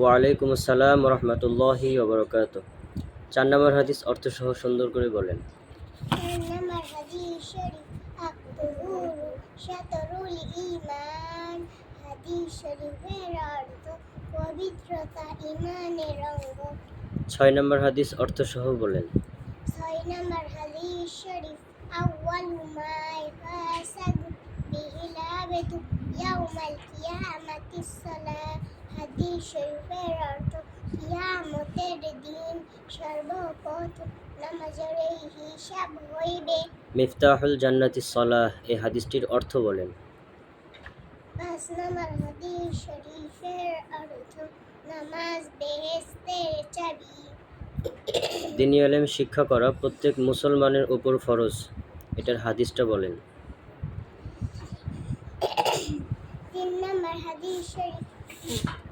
ওয়ালাইকুম আসসালাম রহমতুল্লাহি ওবরকাত চার নম্বর হাদিস অর্থসহ সুন্দর করে বলেন। ছয় নম্বর হাদিস অর্থসহ বলেন। ছয় নাম্বার হাদিস শরীফ আউয়ালু মা ইয়াউমাল কিয়ামাতিস সালাহ হাদিস শরীফের অর্থ কিয়ামতের দিন সর্বপ্রথম নামাজের হিসাব হইবে মিফতাহুল জান্নাতি সলাহ এই হাদিসটির অর্থ বলেন। পাঁচ নাম্বার হাদিস শরীফের অর্থ নামাজ বেহেস্তের চাবি দিনী আলেম শিক্ষা করা প্রত্যেক মুসলমানের উপর ফরজ। এটার হাদিসটা বলেন। তিন নাম্বার হাদিস শরীফ।